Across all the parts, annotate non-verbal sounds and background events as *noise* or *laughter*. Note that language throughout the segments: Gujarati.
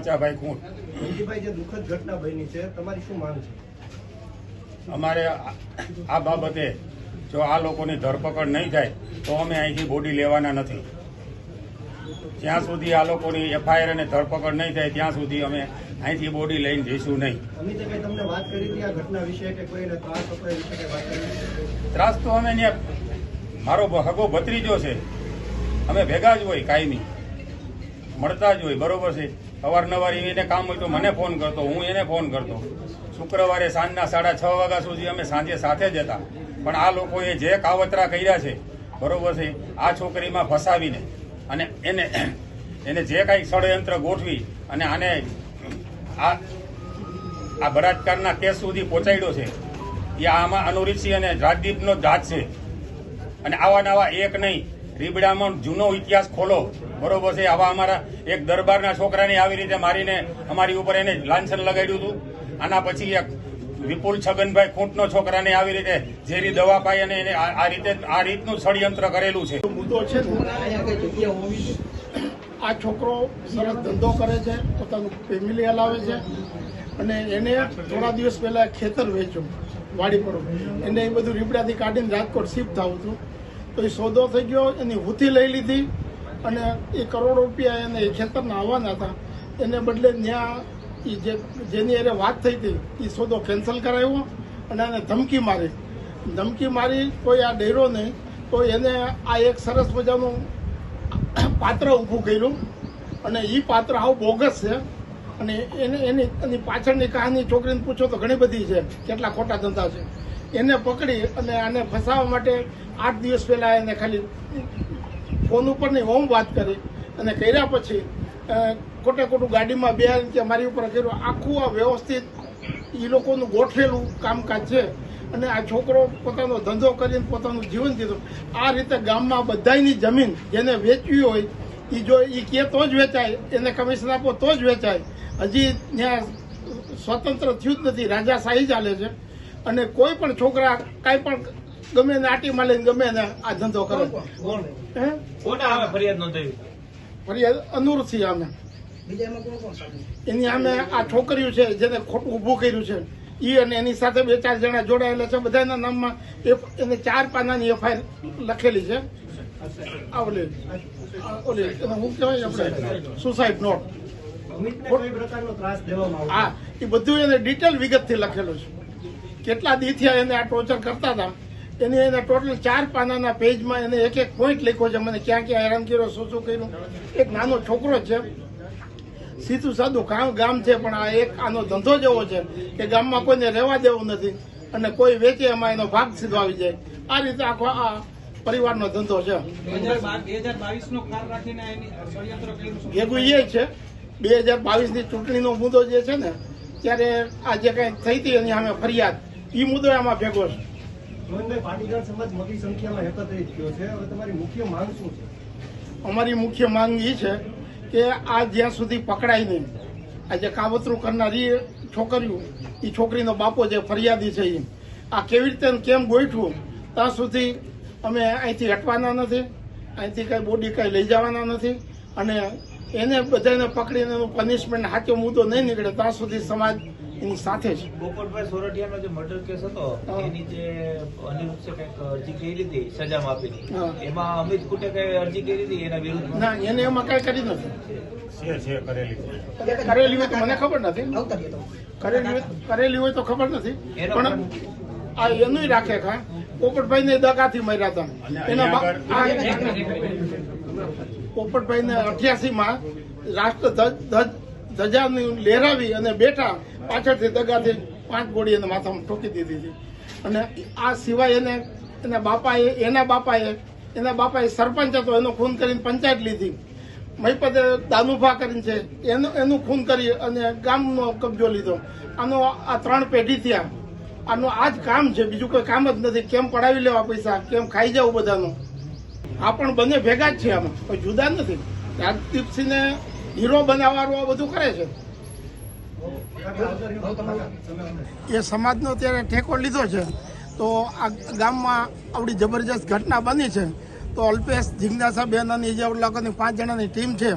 પાંચાભાઈ ખૂંટ ધનજીભાઈ જે દુઃખદ ઘટના બની છે તમારી શું માંગ છે? અમારે આ- બાબતે જો આ લોકોની ધરપકડ નહીં થાય તો અમે અહીંથી બોડી લેવાના નથી. જ્યાં સુધી આ લોકોની એફઆઈઆર અને ધરપકડ નહીં થાય ત્યાં સુધી અમે અહીંથી બોડી લઈને જઈશું નહીં. તમને વાત કરી આ ઘટના વિશે કે કોઈને ત્રાસ તો અમે ત્યાં મારો હગો ભત્રીજો છે. અમે ભેગા જ હોય કાયમી. મળતા જ હોય બરોબર છે. અવારનવાર એને કામ હોય તો મને ફોન કરતો, હું એને ફોન કરતો. શુક્રવારે સાંજના સાડા છ વાગ્યા સુધી અમે સાંજે સાથે જ હતા. પણ આ લોકોએ જે કાવતરા કર્યા છે, બરોબર છે, આ છોકરીમાં ફસાવીને અને એને *clears throat* એને જે કાંઈ ષડયંત્ર ગોઠવી અને આને આ આ બળાત્કારના કેસ સુધી પહોંચાડ્યો છે, એ આમાં અનુરીતસિંહ અને રાજદીપનો જાત છે. અને આવા નવા એક નહીં રીબડામાં જૂનો ઇતિહાસ ખોલો. બરોબર છે? આવા અમારા એક દરબારના છોકરાને આવી રીતે મારીને અમારી ઉપર એને લાંછન લગાડ્યું હતું. આના પછી એક વિપુલ છગનભાઈ ખૂંટનો છોકરાને આવી રીતે ઝેરી દવા પાઈ અને એને આ રીતે આ રીતનું ષડયંત્ર કરેલું છે. મુદ્દો છે આ છોકરો સરસ ધંધો કરે છે, પોતાનું ફેમિલી હલાવે છે અને એને થોડા દિવસ પહેલા ખેતર વેચ્યું, વાડી પર. એને એ બધું રીબડાથી કાઢીને રાજકોટ શિફ્ટ થવું હતું. તો એ સોદો થઈ ગયો, એની હુથી લઈ લીધી અને એ કરોડો રૂપિયા એને ખેતરના આવવાના હતા. એને બદલે ત્યાં એ જે, જેની એને વાત થઈ હતી એ સોદો કેન્સલ કરાવ્યો અને એને ધમકી મારી. ધમકી મારી કોઈ આ ડેરો નહીં તો એને આ એક સરસ મજાનું પાત્ર ઊભું કર્યું. અને એ પાત્ર હાવ બોગસ છે. અને એની એની એની પાછળની કહાની છોકરીને પૂછો તો ઘણી બધી છે, કેટલા ખોટા ધંધા છે. એને પકડી અને આને ફસાવવા માટે આઠ દિવસ પહેલા એને ખાલી ફોન ઉપરની હોમ વાત કરી અને કર્યા પછી ખોટે ખોટું ગાડીમાં બે કે મારી ઉપર કર્યું. આખું આ વ્યવસ્થિત એ લોકોનું ગોઠવેલું કામકાજ છે. અને આ છોકરો પોતાનો ધંધો કરીને પોતાનું જીવન જીધું આ રીતે ગામમાં બધાયની જમીન જેને વેચવી હોય એ જો એ કે તો જ વેચાય એને કમિશન આપો તો જ વેચાય. હજી ત્યાં સ્વતંત્ર થયું જ નથી રાજાશાહી ચાલે છે. અને કોઈ પણ છોકરા કાંઈ પણ ગમે એને આટીમાં લઈને ગમે એને આ ધંધો કરે હે? ફરિયાદ અનુર ફરિયાદ અનુરથી અમે એની સામે આ છોકરીઓ છે જેને ખોટું ઊભું કર્યું છે. એ અને એની સાથે બે ચાર જણા જોડાયેલા છે બધાના નામમાં એ- એને ચાર પાનાની એફઆઈઆર લખેલી છે. આ ઓલે શું કહેવાય આપણે સુસાઇડ નોટ હા એ બધું એને ડિટેલ વિગતથી લખેલું છે કેટલા દીથી એને આ ટોર્ચર કરતા હતા એને એને ટોટલ ચાર પાનાના પેજમાં એને એક એક પોઈન્ટ લખ્યો છે મને ક્યાં ક્યાં હેરાન કર્યો શું શું કર્યું એક નાનો છોકરો છે સીધું સાદું કામ ગામ છે પણ આ એક આનો ધંધો જેવો છે કે ગામમાં કોઈને રહેવા દેવું નથી અને કોઈ વેચે એમાં એનો ભાગ સીધો આવી જાય આ રીતે આખો આ પરિવારનો ધંધો છે. ભેગું એ છે. બે હજાર બાવીસની ચૂંટણીનો મુદ્દો જે છે ને ત્યારે આ જે કંઈ થઈ હતી એની સામે ફરિયાદ એ મુદ્દો એમાં ભેગો છે. પાટીદાર સમાજ મોટી સંખ્યામાં એકત્રિત થયો છે. હવે તમારી મુખ્ય માંગ શું છે? અમારી મુખ્ય માંગ એ છે કે આ જ્યાં સુધી પકડાય નહીં આ જે કાવતરું કરનારી છોકરીઓ એ છોકરીનો બાપો જે ફરિયાદી છે એ આ કેવી રીતે કેમ ગોઠવું ત્યાં સુધી અમે અહીંથી હટવાના નથી. અહીંથી કઈ બોડી કઈ લઈ જવાના નથી. અને એને બધાને પકડીને એનું પનિશમેન્ટ સાચો મુદ્દો નહીં નીકળે ત્યાં સુધી સમાજ એની સાથે છે. પોપટભાઈ સોરઠિયાનો જે મર્ડર કેસ હતો એની જે અનિરુદ્ધે કંઈક અરજી કરી હતી સજા માફીની એમાં અમિત કુટે કઈ અરજી કરી હતી એના વિરુદ્ધ ના એને એમાં કઈ કરી નથી. છે છે કરેલી હોય. તો મને ખબર નથી. કરેલી હોય કરેલી હોય તો ખબર નથી. પણ આ એનું રાખે ખા. પોપટભાઈ ને દગાથી મર્યા અને એના પોપટભાઈ ને અઠ્યાસી માં રાષ્ટ્ર ધ્વજ- લહેરાવી અને બેઠા પાછળથી દગાથી પાંચ ગોળી એને માથામાં ઠોકી દીધી હતી અને આ સિવાય એને એના બાપાએ એના બાપાએ એના બાપાએ સરપંચ હતો એનો ખૂન કરીને પંચાયત લીધી. મહીપતે દાનુભા કરીને છે. એનું એનું ખૂન કરી અને ગામનો કબજો લીધો. આનો આ ત્રણ પેઢી થયા. આનું આ જ કામ છે, બીજું કોઈ કામ જ નથી. કેમ પડાવી લેવા પૈસા? કેમ ખાઈ જવું બધાનું? આ પણ બંને ભેગા જ છે આમાં. કોઈ જુદા નથી. રાજદીપસિંહને હીરો બનાવવાનું આ બધું કરે છે. એ સમાજનો અત્યારે ઠેકો લીધો છે. તો આ ગામમાં આવડી જબરજસ્ત ઘટના બની છે. તો અલ્પેશ જિજ્ઞાસા બેન અને લોકોની પાંચ જણાની ટીમ છે.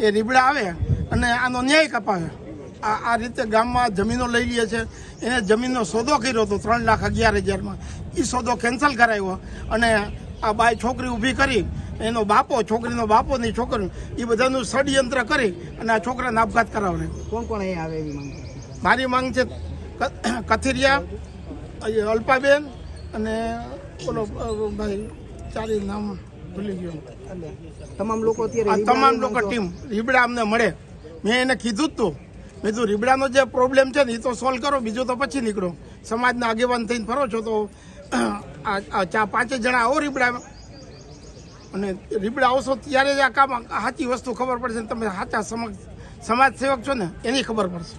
એ રીબડા આવે અને આનો ન્યાય કપાવે. આ આ રીતે ગામમાં જમીનો લઈ લે છે. એને જમીનનો સોદો કર્યો હતો ત્રણ લાખ અગિયાર હજારમાં. એ સોદો કેન્સલ કરાવ્યો અને આ બાય છોકરી ઊભી કરી એનો બાપો છોકરીનો બાપો નહીં છોકરી એ બધાનું ષડયંત્ર કરી અને આ છોકરાને આપઘાત કરાવે કોણ કોણ અહીં આવે એવી માંગ મારી માંગ છે કથિરિયા અલ્પાબેન અને ઓલો ભાઈ ચાલી નામ ભૂલી ગયો. તમામ લોકો તમામ લોકો ટીમ રીબડા અમને મળે. મેં એને કીધું જ તું. મેં તો રીબડાનો જે પ્રોબ્લેમ છે ને એ તો સોલ્વ કરો, બીજું તો પછી નીકળો. સમાજના આગેવાન થઈને ફરો છો તો, આ આ ચા પાંચે જણા આવો રીબડા. અને રીબડા આવશો ત્યારે જ આ કામ સાચી વસ્તુ ખબર પડશે તમે સાચા સમાજ સેવક છો ને, એની ખબર પડશે.